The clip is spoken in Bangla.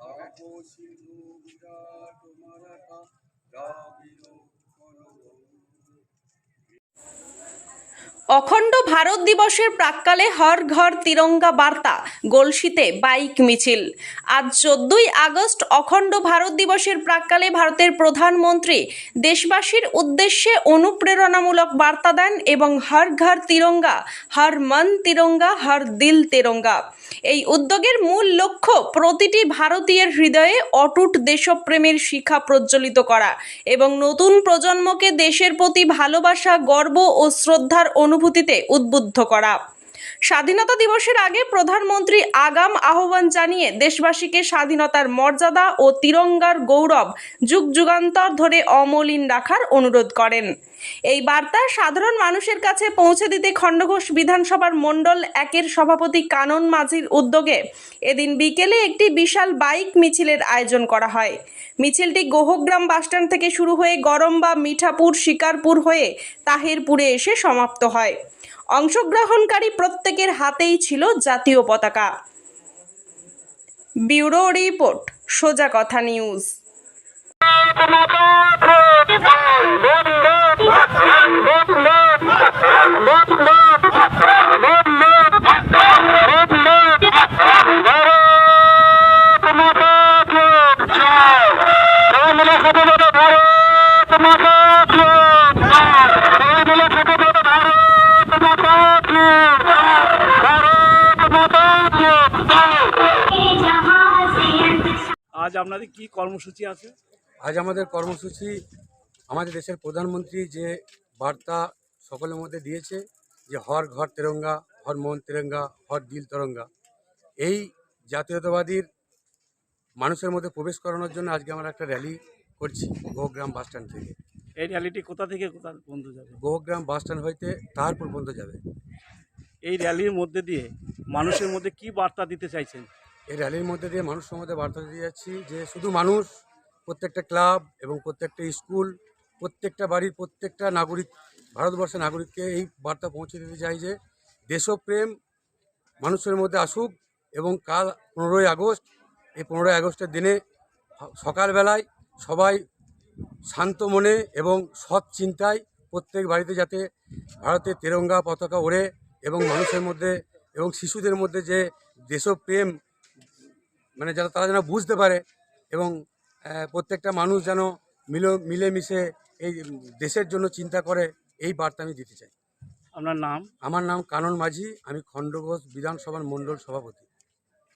Apo Sindhu Vidatu অখণ্ড ভারত দিবসের প্রাক্কালে হর ঘর তিরঙ্গা বার্তা গলসিতে বাইক মিছিল। আজ চোদ্দই আগস্ট অখণ্ড ভারত দিবসের প্রাক্কালে ভারতের প্রধানমন্ত্রী দেশবাসীর উদ্দেশ্যে অনুপ্রেরণামূলক বার্তা দেন এবং হর ঘর তিরঙ্গা, হর মন তিরঙ্গা, হর দিল তিরঙ্গা। এই উদ্যোগের মূল লক্ষ্য প্রতিটি ভারতীয়ের হৃদয়ে অটুট দেশপ্রেমের শিখা প্রজ্বলিত করা এবং নতুন প্রজন্মকে দেশের প্রতি ভালোবাসা, গর্ব ও শ্রদ্ধার অনুভূতিতে উদ্বুদ্ধ করা। স্বাধীনতা দিবসের আগে প্রধানমন্ত্রী আগাম আহ্বান জানিয়ে দেশবাসীকে স্বাধীনতার মর্যাদা ও তিরঙ্গার গৌরব যুগ যুগান্তর ধরে অমলিন রাখার অনুরোধ করেন। এই বার্তা সাধারণ মানুষের কাছে পৌঁছে দিতে খণ্ডঘোষ বিধানসভার মণ্ডল একের সভাপতি কানন মাঝির উদ্যোগে এদিন বিকেলে একটি বিশাল বাইক মিছিলের আয়োজন করা হয়। মিছিলটি গোহগ্রাম বাসস্ট্যান্ড থেকে শুরু হয়ে গরম বা মিঠাপুর, শিকারপুর হয়ে তাহিরপুরে এসে সমাপ্ত হয়। অংশগ্রহণকারী প্রত্যেকের হাতেই ছিল জাতীয় পতাকা। ব্যুরো রিপোর্ট সোজা কথা নিউজ। আজ আপনাদের কি কর্মসূচি আছে? আজ আমাদের কর্মসূচি আমাদের দেশের প্রধানমন্ত্রী যে বার্তা সকলের মধ্যে দিয়েছে যে হর ঘর তেরঙ্গা হর মন তেরঙ্গা হর দিল তেরঙ্গা এই জাতীয়তাবাদীর মানুষের মধ্যে প্রবেশ করানোর জন্য আজকে আমরা একটা র্যালি করছি গোগ্রাম বাস স্ট্যান্ড থেকে। এই র্যালিটি কোথা থেকে কোথা পর্যন্ত যাবে? গোগ্রাম বাস স্ট্যান্ড হইতে তাহারপুর পর্যন্ত যাবে। এই র্যালির মধ্যে দিয়ে মানুষের মধ্যে কি বার্তা দিতে চাইছেন? এই র্যালির মধ্যে দিয়ে মানুষের মধ্যে বার্তা দিয়ে যাচ্ছি যে শুধু মানুষ, প্রত্যেকটা ক্লাব এবং প্রত্যেকটা স্কুল প্রত্যেকটা বাড়ির প্রত্যেকটা নাগরিক, ভারতবর্ষের নাগরিককে এই বার্তা পৌঁছে দিতে চাই যে দেশপ্রেম মানুষের মধ্যে আসুক এবং কাল পনেরোই আগস্ট, এই পনেরোই আগস্টের দিনে সকালবেলায় সবাই শান্ত মনে এবং সৎ চিন্তায় প্রত্যেক বাড়িতে যাতে ভারতের তেরঙ্গা পতাকা ওড়ে এবং মানুষের মধ্যে এবং শিশুদের মধ্যে যে দেশপ্রেম মানে যারা তারা যেন বুঝতে পারে এবং প্রত্যেকটা মানুষ যেন মিল মিলেমিশে এই দেশের জন্য চিন্তা করে এই বার্তা আমি দিতে চাই। আপনার নাম? আমার নাম কানন মাঝি আমি খণ্ডঘোষ বিধানসভার মণ্ডল সভাপতি।